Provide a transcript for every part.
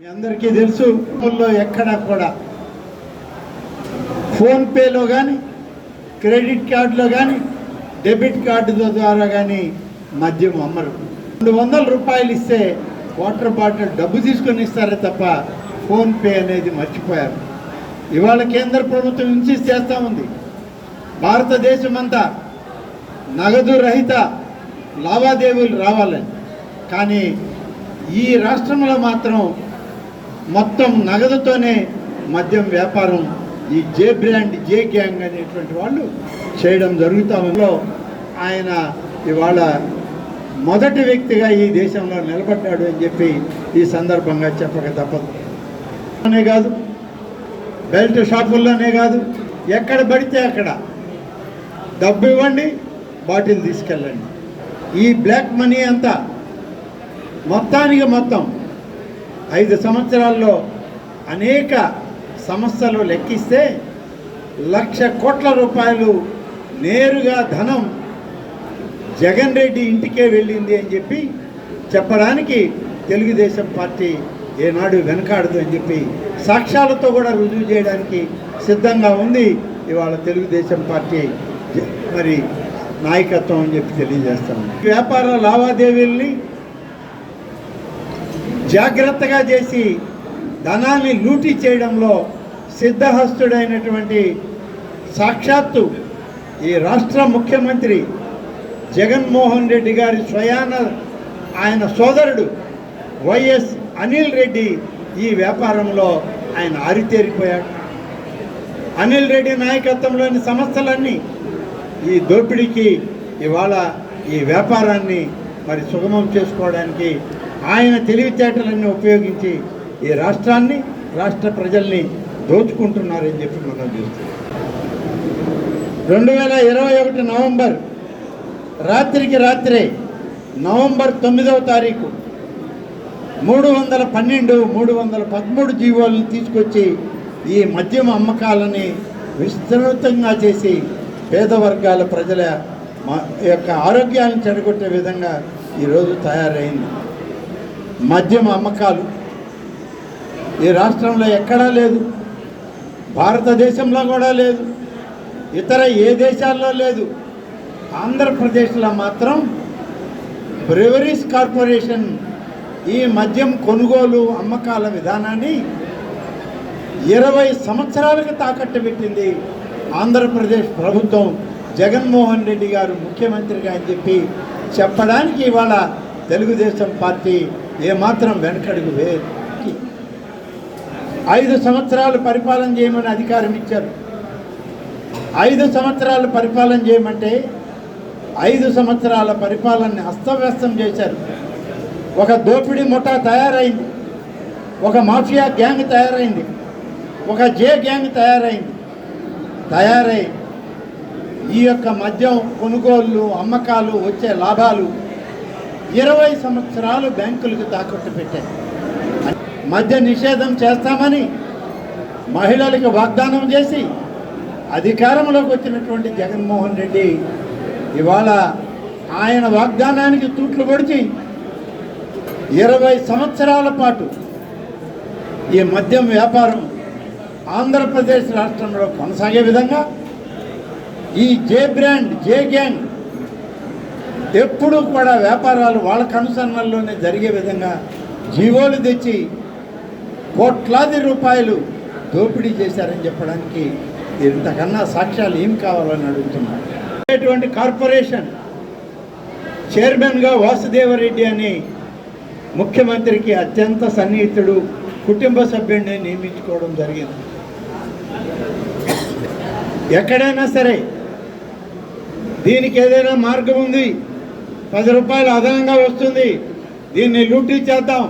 మీ అందరికీ తెలుసు ఊళ్ళో ఎక్కడ కూడా. ఫోన్పేలో కానీ క్రెడిట్ కార్డులో కానీ డెబిట్ కార్డు ద్వారా కానీ మద్యం అమ్మరు. రెండు వందల రూపాయలు ఇస్తే వాటర్ బాటిల్ డబ్బు తీసుకొని ఇస్తారే తప్ప ఫోన్పే అనేది మర్చిపోయారు. ఇవాళ కేంద్ర ప్రభుత్వం నుంచి చేస్తూ ఉంది. భారతదేశం అంతా నగదు రహిత లావాదేవీలు రావాలని. కానీ ఈ రాష్ట్రంలో మాత్రం మొత్తం నగదుతోనే మద్యం వ్యాపారం ఈ జే బ్రాండ్ జే గ్యాంగ్ అనేటువంటి వాళ్ళు చేయడం జరుగుతామలో ఆయన ఇవాళ మొదటి వ్యక్తిగా ఈ దేశంలో నిలబడ్డాడు అని చెప్పి ఈ సందర్భంగా చెప్పక తప్పదు. అనే కాదు. బెల్ట్ షాపుల్లోనే కాదు. ఎక్కడ పడితే అక్కడ డబ్బు ఇవ్వండి బాటిల్ తీసుకెళ్ళండి. ఈ బ్లాక్ మనీ అంతా మొత్తానికి మొత్తం ఐదు సంవత్సరాల్లో అనేక సమస్యలు లెక్కిస్తే లక్ష కోట్ల రూపాయలు నేరుగా ధనం జగన్ రెడ్డి ఇంటికే వెళ్ళింది అని చెప్పి చెప్పడానికి తెలుగుదేశం పార్టీ ఏనాడు వెనకాడదు అని చెప్పి సాక్ష్యాలతో కూడా రుజువు చేయడానికి సిద్ధంగా ఉంది ఇవాళ తెలుగుదేశం పార్టీ మరి నాయకత్వం అని చెప్పి తెలియజేస్తాను. వ్యాపార లావాదేవీల్ని జాగ్రత్తగా చేసి ధనాన్ని లూటీ చేయడంలో సిద్ధహస్తుడైనటువంటి సాక్షాత్తు ఈ రాష్ట్ర ముఖ్యమంత్రి జగన్మోహన్ రెడ్డి గారి స్వయాన ఆయన సోదరుడు వైఎస్ అనిల్ రెడ్డి ఈ వ్యాపారంలో ఆయన ఆరితేరిపోయాడు. అనిల్ రెడ్డి నాయకత్వంలోని సంస్థలన్నీ ఈ దోపిడీకి ఇవాళ ఈ వ్యాపారాన్ని మరి సుగమం చేసుకోవడానికి ఆయన తెలివితేటలన్నీ ఉపయోగించి ఈ రాష్ట్రాన్ని రాష్ట్ర ప్రజల్ని దోచుకుంటున్నారని చెప్పి మనం చూస్తున్నాం. రెండు వేల ఇరవై ఒకటి నవంబర్ రాత్రికి రాత్రే నవంబర్ తొమ్మిదవ తారీఖు మూడు వందల పన్నెండు మూడు వందల పదమూడు జీవోలను తీసుకొచ్చి ఈ మద్యం అమ్మకాలని విస్తృతంగా చేసి పేద వర్గాల ప్రజల యొక్క ఆరోగ్యాన్ని చెడగొట్టే విధంగా ఈరోజు తయారైంది. మద్యం అమ్మకాలు. ఈ రాష్ట్రంలో ఎక్కడా లేదు. భారతదేశంలో కూడా లేదు. ఇతర ఏ దేశాల్లో లేదు. ఆంధ్రప్రదేశ్లో మాత్రం బ్రెవరీస్ కార్పొరేషన్ ఈ మద్యం కొనుగోలు అమ్మకాల విధానాన్ని ఇరవై సంవత్సరాలకు తాకట్టు పెట్టింది ఆంధ్రప్రదేశ్ ప్రభుత్వం. జగన్మోహన్ రెడ్డి గారు ముఖ్యమంత్రిగా అని చెప్పి చెప్పడానికి ఇవాళ తెలుగుదేశం పార్టీ ఏమాత్రం వెనకడుగు వేయదు. ఐదు సంవత్సరాలు పరిపాలన చేయమని అధికారం ఇచ్చారు. ఐదు సంవత్సరాలు పరిపాలన చేయమంటే ఐదు సంవత్సరాల పరిపాలనని అస్తవ్యస్తం చేశారు. ఒక దోపిడీ ముఠా తయారైంది. ఒక మాఫియా గ్యాంగ్ తయారైంది. ఒక జే గ్యాంగ్ తయారైంది. తయారై ఈ యొక్క మద్యం కొనుగోళ్ళు అమ్మకాలు వచ్చే లాభాలు ఇరవై సంవత్సరాలు బ్యాంకులకు తాకట్టు పెట్టాయి మద్య నిషేధం చేస్తామని మహిళలకు వాగ్దానం చేసి అధికారంలోకి వచ్చినటువంటి జగన్మోహన్ రెడ్డి ఇవాళ ఆయన వాగ్దానానికి తూట్లు పొడిచి ఇరవై సంవత్సరాల పాటు ఈ మద్యం వ్యాపారం ఆంధ్రప్రదేశ్ రాష్ట్రంలో కొనసాగే విధంగా ఈ జే బ్రాండ్ జే గ్యాంగ్ ఎప్పుడూ కూడా వ్యాపారాలు వాళ్ళ కనుసన్నల్లోనే జరిగే విధంగా జీవోలు తెచ్చి కోట్లాది రూపాయలు దోపిడీ చేశారని చెప్పడానికి ఇంతకన్నా సాక్ష్యాలు ఏం కావాలని అడుగుతున్నాను ఇటువంటి కార్పొరేషన్ చైర్మన్గా వాసుదేవరెడ్డి అని ముఖ్యమంత్రికి అత్యంత సన్నిహితుడు కుటుంబ సభ్యుడిని నియమించుకోవడం జరిగింది. ఎక్కడైనా సరే దీనికి ఏదైనా మార్గం ఉంది. పది రూపాయలు అదనంగా వస్తుంది. దీన్ని లూటీ చేద్దాం.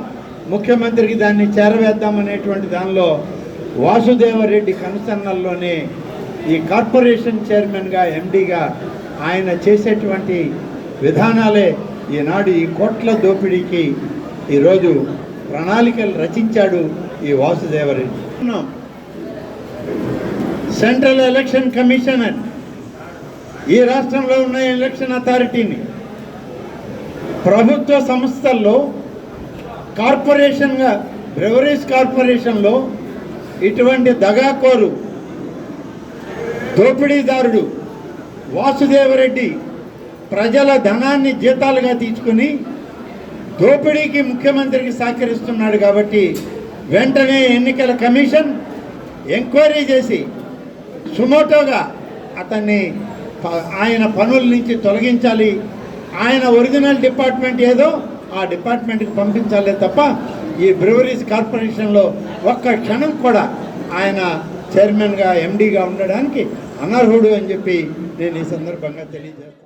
ముఖ్యమంత్రికి దాన్ని చేరవేద్దాం అనేటువంటి దానిలో వాసుదేవరెడ్డి కనుసన్నల్లోనే ఈ కార్పొరేషన్ చైర్మన్గా ఎండీగా ఆయన చేసేటువంటి విధానాలే ఈనాడు ఈ కోట్ల దోపిడీకి ఈరోజు ప్రణాళికలు రచించాడు ఈ వాసుదేవరెడ్డి. Central election commissioner. ఈ రాష్ట్రంలో ఉన్న ఎలక్షన్ అథారిటీని ప్రభుత్వ సంస్థల్లో కార్పొరేషన్గా బ్రెవరీస్ కార్పొరేషన్లో ఇటువంటి దగాకోరు దోపిడీదారుడు వాసుదేవరెడ్డి ప్రజల ధనాన్ని జీతాలుగా తీసుకుని దోపిడీకి ముఖ్యమంత్రికి సహకరిస్తున్నాడు కాబట్టి వెంటనే ఎన్నికల కమిషన్ ఎంక్వైరీ చేసి సుమోటోగా అతన్ని ప- ఆయన పనుల నుంచి తొలగించాలి. ఆయన ఒరిజినల్ డిపార్ట్మెంట్ ఏదో ఆ డిపార్ట్మెంట్కి పంపించాలే తప్ప ఈ బ్రివరీస్ కార్పొరేషన్లో ఒక్క క్షణం కూడా ఆయన చైర్మన్గా ఎండీగా ఉండడానికి అనర్హుడు అని చెప్పి నేను ఈ సందర్భంగా తెలియజేస్తాను.